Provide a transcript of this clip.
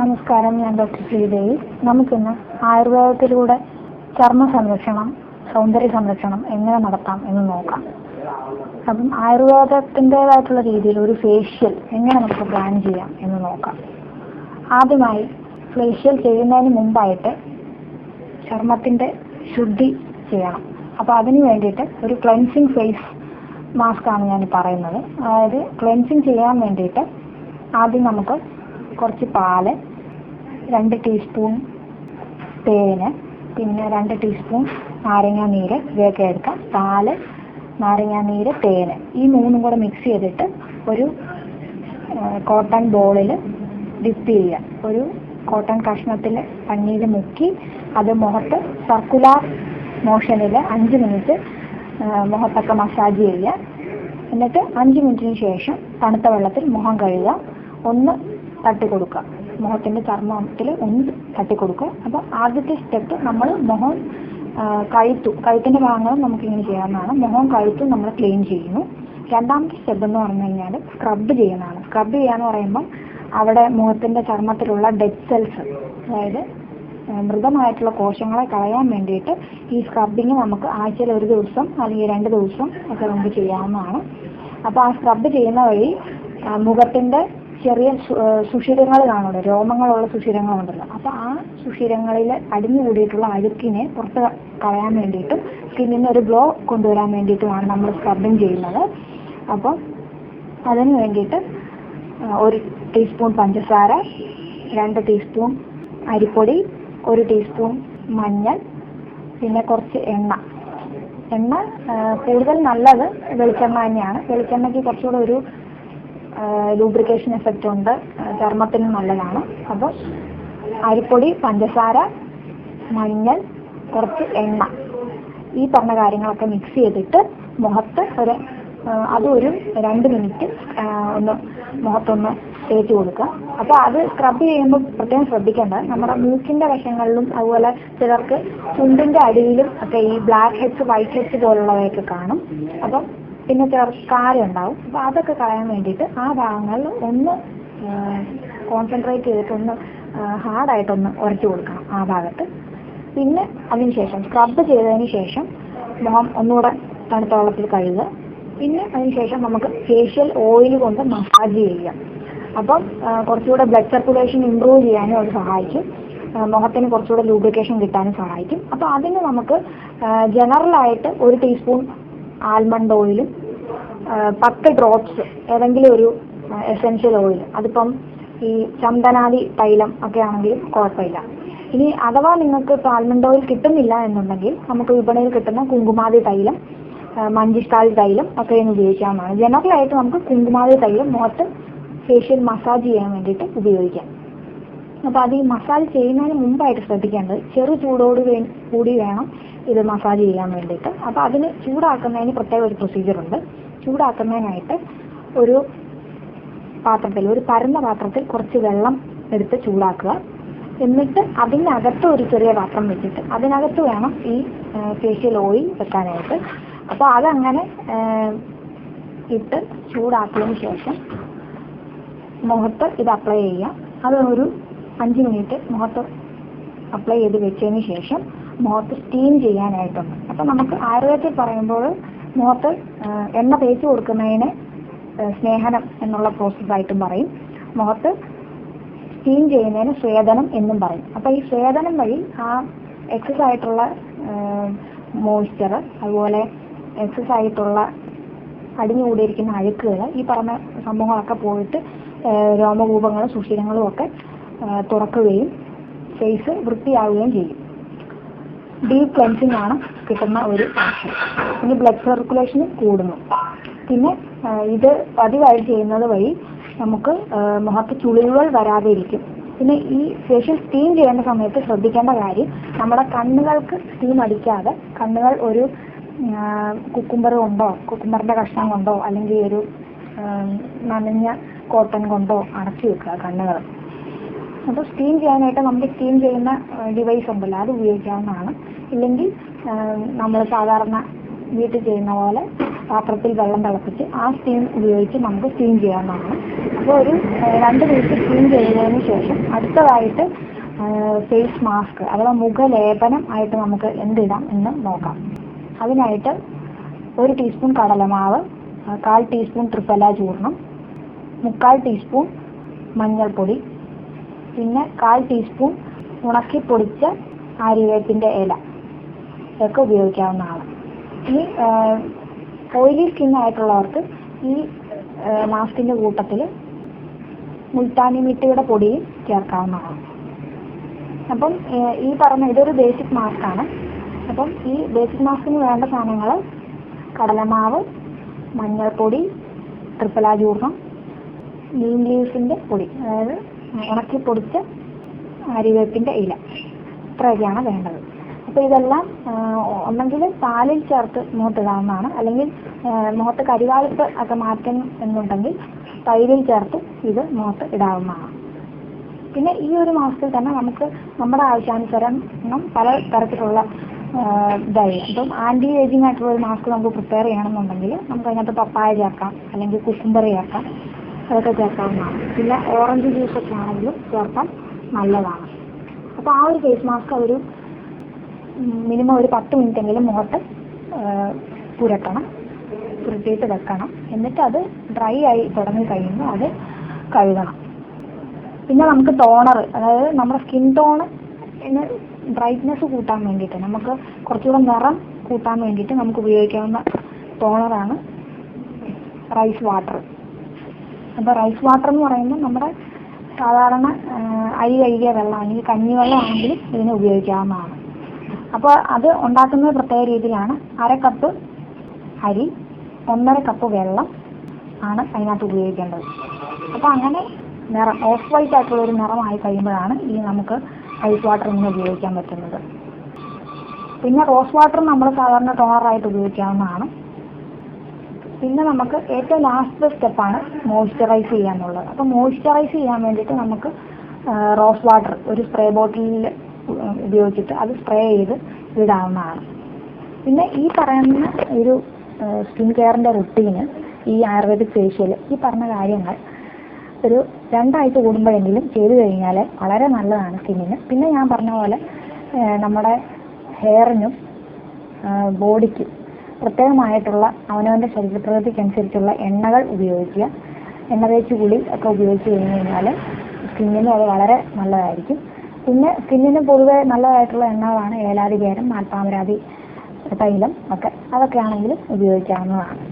നമസ്കാരം ഞാൻ ഡോക്ടർ ശ്രീദേവി. നമുക്കിന്ന് ആയുർവേദത്തിലൂടെ ചർമ്മ സംരക്ഷണം സൗന്ദര്യ സംരക്ഷണം എങ്ങനെ നടത്താം എന്ന് നോക്കാം. അപ്പം ആയുർവേദത്തിന്റെതായിട്ടുള്ള രീതിയിൽ ഒരു ഫേഷ്യൽ എങ്ങനെ നമുക്ക് പ്ലാൻ ചെയ്യാം എന്ന് നോക്കാം. ആദ്യമായി ഫേഷ്യൽ ചെയ്യുന്നതിന് മുമ്പായിട്ട് ചർമ്മത്തിന്റെ ശുദ്ധി ചെയ്യണം. അപ്പോൾ അതിന് വേണ്ടിയിട്ട് ഒരു ക്ലെൻസിങ് ഫേസ് മാസ്ക് ആണ് ഞാൻ പറയുന്നത്. അതായത് ക്ലെൻസിങ് ചെയ്യാൻ വേണ്ടിയിട്ട് ആദ്യം നമുക്ക് കുറച്ച് പാൽ രണ്ട് ടീസ്പൂൺ തേന് പിന്നെ രണ്ട് ടീസ്പൂൺ നാരങ്ങാ നീര് ഇവയൊക്കെ എടുക്കാം. പാൽ നാരങ്ങാ നീര് തേന്. ഈ മൂന്നും കൂടെ മിക്സ് ചെയ്തിട്ട് ഒരു കോട്ടൺ ബോളിൽ ഡിപ്പ് ചെയ്യുക. ഒരു കോട്ടൺ കഷ്ണത്തിൽ പഞ്ഞിയിൽ മുക്കി അത് മുഖത്ത് സർക്കുലർ മോഷനിൽ അഞ്ച് മിനിറ്റ് മുഖത്തൊക്കെ മസാജ് ചെയ്യുക. എന്നിട്ട് അഞ്ച് മിനിറ്റിന് ശേഷം തണുത്ത വെള്ളത്തിൽ മുഖം കഴുകുക. ഒന്ന് തട്ടി കൊടുക്കുക. മുഖത്തിന്റെ ചർമ്മത്തിൽ ഒന്ന് തട്ടി കൊടുക്കുക അപ്പോൾ ആദ്യത്തെ സ്റ്റെപ്പ് നമ്മൾ മുഖം കഴുത്തു കഴുത്തിന്റെ ഭാഗങ്ങളും നമുക്ക് ഇങ്ങനെ ചെയ്യാവുന്നതാണ്. മുഖം കഴുത്തും നമ്മൾ ക്ലീൻ ചെയ്യുന്നു. രണ്ടാമത്തെ സ്റ്റെപ്പ് എന്ന് പറഞ്ഞു കഴിഞ്ഞാൽ സ്ക്രബ് ചെയ്യുന്നതാണ്. സ്ക്രബ് ചെയ്യാന്ന് പറയുമ്പോൾ അവിടെ മുഖത്തിന്റെ ചർമ്മത്തിലുള്ള ഡെഡ് സെൽസ് അതായത് മൃതമായിട്ടുള്ള കോശങ്ങളെ കളയാൻ വേണ്ടിയിട്ട് ഈ സ്ക്രബിങ് നമുക്ക് ആഴ്ചയിൽ ഒരു ദിവസം അല്ലെങ്കിൽ രണ്ട് ദിവസം ഒക്കെ നമുക്ക് ചെയ്യാവുന്നതാണ്. അപ്പോൾ ആ സ്ക്രബ് ചെയ്യുന്ന വഴി ആ, മുഖത്തിന്റെ ചെറിയ സുഷിരങ്ങൾ കാണുമല്ലോ രോമങ്ങളുള്ള സുഷിരങ്ങളുണ്ടല്ലോ. അപ്പോൾ ആ സുഷിരങ്ങളിൽ അടിഞ്ഞു കൂടിയിട്ടുള്ള അഴുക്കിനെ പുറത്ത് കളയാൻ വേണ്ടിയിട്ടും സ്കിന്നിന് ഒരു ഗ്ലോ കൊണ്ടുവരാൻ വേണ്ടിയിട്ടുമാണ് നമ്മൾ സ്ക്രബിങ് ചെയ്യുന്നത്. അപ്പോൾ അതിന് വേണ്ടിയിട്ട് ഒരു ടീസ്പൂൺ പഞ്ചസാര രണ്ട് ടീസ്പൂൺ അരിപ്പൊടി ഒരു ടീസ്പൂൺ മഞ്ഞൾ പിന്നെ കുറച്ച് എണ്ണ. എണ്ണ കൂടുതൽ നല്ലത് വെളിച്ചെണ്ണ തന്നെയാണ്. വെളിച്ചെണ്ണയ്ക്ക് കുറച്ചുകൂടെ ഒരു ലൂബ്രിക്കേഷൻ എഫക്റ്റ് ഉണ്ട്. ചർമ്മത്തിന് നല്ലതാണ്. അപ്പോൾ അരിപ്പൊടി പഞ്ചസാര മഞ്ഞൾ കുറച്ച് എണ്ണ ഈ പറഞ്ഞ കാര്യങ്ങളൊക്കെ മിക്സ് ചെയ്തിട്ട് മുഖത്ത് ഒരു അതൊരു രണ്ട് മിനിറ്റ് ഒന്ന് മുഖത്തൊന്ന് തേച്ച് കൊടുക്കുക. അപ്പോൾ അത് സ്ക്രബ് ചെയ്യുമ്പോൾ പ്രത്യേകം ശ്രദ്ധിക്കേണ്ടത് നമ്മുടെ മൂക്കിന്റെ വശങ്ങളിലും അതുപോലെ ചിലർക്ക് ചുണ്ടിന്റെ അടിയിലും ഒക്കെ ഈ ബ്ലാക്ക് ഹെഡ്സ് വൈറ്റ് ഹെഡ്സ് പോലുള്ളവയൊക്കെ കാണും. അപ്പം പിന്നെ കാരം ഉണ്ടാവും അപ്പോൾ അതൊക്കെ കളയാൻ വേണ്ടിയിട്ട് ആ ഭാഗങ്ങളിൽ ഒന്ന് കോൺസെൻട്രേറ്റ് ചെയ്തിട്ടൊന്ന് ഹാർഡായിട്ടൊന്ന് ഉരച്ചു കൊടുക്കണം ആ ഭാഗത്ത്. പിന്നെ അതിനുശേഷം സ്ക്രബ് ചെയ്തതിന് ശേഷം മുഖം ഒന്നുകൂടെ തണുത്ത വെള്ളത്തിൽ കഴുകുക. പിന്നെ അതിനുശേഷം നമുക്ക് ഫേഷ്യൽ ഓയിൽ കൊണ്ട് മസാജ് ചെയ്യാം. അപ്പം കുറച്ചുകൂടെ ബ്ലഡ് സർക്കുലേഷൻ ഇമ്പ്രൂവ് ചെയ്യാനും അത് സഹായിക്കും. മുഖത്തിന് കുറച്ചുകൂടെ ലൂബ്രിക്കേഷൻ കിട്ടാനും സഹായിക്കും. അപ്പോൾ അതിന് നമുക്ക് ജനറലായിട്ട് ഒരു ടീസ്പൂൺ ആൽമണ്ട് ഓയിലും പത്ത് ഡ്രോപ്സ് ഏതെങ്കിലും ഒരു എസെൻഷ്യൽ ഓയിൽ. അതിപ്പം ഈ ചന്ദനാദി തൈലം ഒക്കെ ആണെങ്കിലും കുഴപ്പമില്ല. ഇനി അഥവാ നിങ്ങൾക്ക് ഇപ്പോൾ ആൽമണ്ട് ഓയിൽ കിട്ടുന്നില്ല എന്നുണ്ടെങ്കിൽ നമുക്ക് വിപണിയിൽ കിട്ടുന്ന കുങ്കുമാതി തൈലം മഞ്ചിഷ്കാലി തൈലം ഒക്കെ ഇന്ന് ഉപയോഗിക്കാവുന്നതാണ്. ജനറലായിട്ട് നമുക്ക് കുങ്കുമാതി തൈലം മുഖത്ത് ഫേഷ്യൽ മസാജ് ചെയ്യാൻ വേണ്ടിയിട്ട് ഉപയോഗിക്കാം. അപ്പോൾ അത് ഈ മസാജ് ചെയ്യുന്നതിന് മുമ്പായിട്ട് ശ്രദ്ധിക്കേണ്ടത് ചെറു ചൂടോട് കൂടി വേണം ഇത് മസാജ് ചെയ്യാൻ വേണ്ടിയിട്ട്. അപ്പോൾ അതിന് ചൂടാക്കുന്നതിന് പ്രത്യേക ഒരു പ്രൊസീജിയർ ഉണ്ട്. ചൂടാക്കുന്നതിനായിട്ട് ഒരു പാത്രത്തിൽ ഒരു പരന്ന പാത്രത്തിൽ കുറച്ച് വെള്ളം എടുത്ത് ചൂടാക്കുക. എന്നിട്ട് അതിനകത്ത് ഒരു ചെറിയ പാത്രം വെച്ചിട്ട് അതിനകത്ത് വേണം ഈ ഫേഷ്യൽ ഓയിൽ വെക്കാനായിട്ട്. അപ്പോൾ അതങ്ങനെ ഇട്ട് ചൂടാക്കിയതിന് ശേഷം മുഖത്ത് ഇത് അപ്ലൈ ചെയ്യാം. അത് ഒരു അഞ്ച് മിനിറ്റ് മുഖത്ത് അപ്ലൈ ചെയ്ത് വെച്ചതിന് ശേഷം മുഖത്ത് സ്റ്റീം ചെയ്യാനായിട്ടുണ്ട് അപ്പം നമുക്ക് ആയുർവേദത്തിൽ പറയുമ്പോൾ മുഖത്ത് എണ്ണ തേച്ച് കൊടുക്കുന്നതിന് സ്നേഹനം എന്നുള്ള പ്രോസസ്സായിട്ടും പറയും. മുഖത്ത് സ്റ്റീം ചെയ്യുന്നതിന് സ്വേദനം എന്നും പറയും. അപ്പോൾ ഈ സ്വേദനം വഴി ആ എക്സസ് ആയിട്ടുള്ള മോയ്സ്ചർ അതുപോലെ എക്സസ് ആയിട്ടുള്ള അടിഞ്ഞു കൂടിയിരിക്കുന്ന അഴുക്കുകൾ ഈ പറഞ്ഞ സംഭവങ്ങളൊക്കെ പോയിട്ട് രോമകൂപങ്ങളും സുഷിരങ്ങളും ഒക്കെ തുറക്കുകയും ഫേസ് വൃത്തിയാവുകയും ചെയ്യും. ഡീപ് ക്ലൻസിങ് ആണ് കിട്ടുന്ന ഒരു ഓപ്ഷൻ പിന്നെ ബ്ലഡ് സർക്കുലേഷൻ കൂടുന്നു. പിന്നെ ഇത് പതിവായി ചെയ്യുന്നത് വഴി നമുക്ക് മുഖത്ത് ചുളിവുകൾ വരാതെ ഇരിക്കും പിന്നെ ഈ ഫേഷ്യൽ സ്റ്റീം ചെയ്യേണ്ട സമയത്ത് ശ്രദ്ധിക്കേണ്ട കാര്യം നമ്മുടെ കണ്ണുകൾക്ക് സ്റ്റീം അടിക്കാതെ കണ്ണുകൾ ഒരു കുക്കുംബർ കൊണ്ടോ കുക്കുംബറിന്റെ കഷ്ണം കൊണ്ടോ അല്ലെങ്കിൽ ഒരു നനഞ്ഞ കോട്ടൺ കൊണ്ടോ അടച്ചു വെക്കുക കണ്ണുകൾ. അപ്പോൾ സ്റ്റീം ചെയ്യാനായിട്ട് നമുക്ക് സ്റ്റീം ചെയ്യുന്ന ഡിവൈസ് ഉണ്ടല്ലോ അത് ഉപയോഗിക്കാവുന്നതാണ്. ഇല്ലെങ്കിൽ നമ്മൾ സാധാരണ വീട്ടിൽ ചെയ്യുന്ന പോലെ പാത്രത്തിൽ വെള്ളം തിളപ്പിച്ച് ആ സ്റ്റീം ഉപയോഗിച്ച് നമുക്ക് സ്റ്റീം ചെയ്യാവുന്നതാണ്. അപ്പോൾ ഒരു രണ്ട് മിനിറ്റ് സ്റ്റീം ചെയ്തതിന് ശേഷം അടുത്തതായിട്ട് ഫേസ് മാസ്ക് അഥവാ മുഖലേപനം ആയിട്ട് നമുക്ക് എന്തിടാം എന്ന് നോക്കാം. അതിനായിട്ട് ഒരു ടീസ്പൂൺ കടലമാവ് കാൽ ടീസ്പൂൺ ത്രിഫല ചൂർണം മുക്കാൽ ടീസ്പൂൺ മഞ്ഞൾപ്പൊടി പിന്നെ കാൽ ടീസ്പൂൺ ഉണക്കി പൊടിച്ച ആര്യവേപ്പിന്റെ ഇല. ഒക്കെ ഉപയോഗിക്കാവുന്നതാണ്. ഇനി ഓയിലി സ്കിൻ ആയിട്ടുള്ളവർക്ക് ഈ മാസ്കിന്റെ കൂട്ടത്തിൽ മുൾട്ടാനി മിട്ടിയുടെ പൊടിയും ചേർക്കാവുന്നതാണ്. അപ്പം ഈ പറഞ്ഞ ഇതൊരു ബേസിക് മാസ്ക് ആണ്. അപ്പം ഈ ബേസിക് മാസ്കിന് വേണ്ട സാധനങ്ങൾ കടലമാവ് മഞ്ഞൾപ്പൊടി ട്രിപ്പല ഗ്രീൻ ലീവ്സിന്റെ പൊടി. അതായത് ഉണക്കി പൊടിച്ച അരിവേപ്പിന്റെ ഇല. ഇത്രയൊക്കെയാണ് വേണ്ടത്. അപ്പോൾ ഇതെല്ലാം ഒന്നെങ്കിൽ പാലിൽ ചേർത്ത് മുഖത്തിടാവുന്നതാണ് അല്ലെങ്കിൽ മുഖത്ത് കരിവാളിപ്പ് ഒക്കെ മാറ്റണം എന്നുണ്ടെങ്കിൽ തൈരിൽ ചേർത്ത് ഇത് മുഖത്ത് ഇടാവുന്നതാണ്. പിന്നെ ഈ ഒരു മാസത്തിൽ തന്നെ നമുക്ക് നമ്മുടെ ആവശ്യാനുസരണം പല തരത്തിലുള്ള ഇതായി. അപ്പം ആന്റി ഏജിങ് ആയിട്ടുള്ള ഒരു മാസ്ക് നമുക്ക് പ്രിപ്പയർ ചെയ്യണമെന്നുണ്ടെങ്കിൽ നമുക്ക് അതിനകത്ത് പപ്പായ ചേർക്കാം അല്ലെങ്കിൽ കുക്കുംബറി ചേർക്കാം. അതൊക്കെ ചേർക്കാവുന്നതാണ് പിന്നെ ഓറഞ്ച് ജ്യൂസ് ഒക്കെ ആണെങ്കിലും ചേർക്കാൻ നല്ലതാണ്. അപ്പോൾ ആ ഒരു ഫേസ് മാസ്ക് ഒരു മിനിമം ഒരു പത്ത് എങ്കിലും മുഖത്ത് പുരട്ടണം. പുരട്ടിയിട്ട് വെക്കണം. എന്നിട്ട് അത് ഡ്രൈ ആയി തുടങ്ങി കഴിയുമ്പോൾ അത് കഴുകണം. പിന്നെ നമുക്ക് ടോണർ അതായത് നമ്മുടെ സ്കിൻ ടോൺ ബ്രൈറ്റ്നെസ് കൂട്ടാൻ വേണ്ടിയിട്ട് നമുക്ക് കുറച്ചുകൂടെ നിറം കൂട്ടാൻ വേണ്ടിയിട്ട് നമുക്ക് ഉപയോഗിക്കാവുന്ന ടോണറാണ് റൈസ് വാട്ടർ അപ്പോൾ റൈസ് വാട്ടർ എന്ന് പറയുമ്പോൾ നമ്മുടെ സാധാരണ അരി കഴുകിയ വെള്ളം അല്ലെങ്കിൽ വെള്ളമാണെങ്കിലും ആണെങ്കിലും ഇതിന് ഉപയോഗിക്കാവുന്നതാണ്. അപ്പോൾ അത് ഉണ്ടാക്കുന്നത് പ്രത്യേക രീതിയിലാണ്. അര കപ്പ് അരി ഒന്നര കപ്പ് വെള്ളം ആണ് അതിനകത്ത് ഉപയോഗിക്കേണ്ടത്. അപ്പോൾ അങ്ങനെ നിറം ഓഫ് വൈറ്റ് ആയിട്ടുള്ള ഒരു നിറമായി കഴിയുമ്പോഴാണ് ഈ നമുക്ക് ഐസ് വാട്ടർ ഇങ്ങനെ ഉപയോഗിക്കാൻ പറ്റുന്നത്. പിന്നെ റോസ് വാട്ടർ നമ്മൾ സാധാരണ ടോണറായിട്ട് ഉപയോഗിക്കാവുന്നതാണ്. പിന്നെ നമുക്ക് ഏറ്റവും ലാസ്റ്റ് സ്റ്റെപ്പാണ് മോയ്സ്ചറൈസ് ചെയ്യാന്നുള്ളത് അപ്പോൾ മോയ്സ്ചറൈസ് ചെയ്യാൻ വേണ്ടിയിട്ട് നമുക്ക് റോസ് വാട്ടർ ഒരു സ്പ്രേ ബോട്ടിലിൽ ഉപയോഗിച്ചിട്ട് അത് സ്പ്രേ ചെയ്ത് ഇടാവുന്നതാണ്. പിന്നെ ഈ പറയുന്ന ഒരു സ്കിൻ കെയറിന്റെ റുട്ടീന് ഈ ആയുർവേദിക് ഫേഷ്യൽ ഈ പറഞ്ഞ കാര്യങ്ങൾ ഒരു രണ്ടാഴ്ച കൂടുമ്പോഴെങ്കിലും ചെയ്തു കഴിഞ്ഞാൽ വളരെ നല്ലതാണ് സ്കിന്നിന്. പിന്നെ ഞാൻ പറഞ്ഞ പോലെ നമ്മുടെ ഹെയറിനും ബോഡിക്കും പ്രത്യേകമായിട്ടുള്ള അവനവന്റെ ശരീരപ്രകൃതിക്കനുസരിച്ചുള്ള എണ്ണകൾ ഉപയോഗിക്കുക. എണ്ണ തേച്ച് കുളി ഒക്കെ ഉപയോഗിച്ച് കഴിഞ്ഞ് കഴിഞ്ഞാൽ സ്കിന്നിന് അത് വളരെ നല്ലതായിരിക്കും. പിന്നെ സ്കിന്നിന് പൊതുവെ നല്ലതായിട്ടുള്ള എണ്ണകളാണ് ഏലാതികേരം മാൽപ്പാമരാതി തൈലം ഒക്കെ. അതൊക്കെ ഉപയോഗിക്കാവുന്നതാണ്.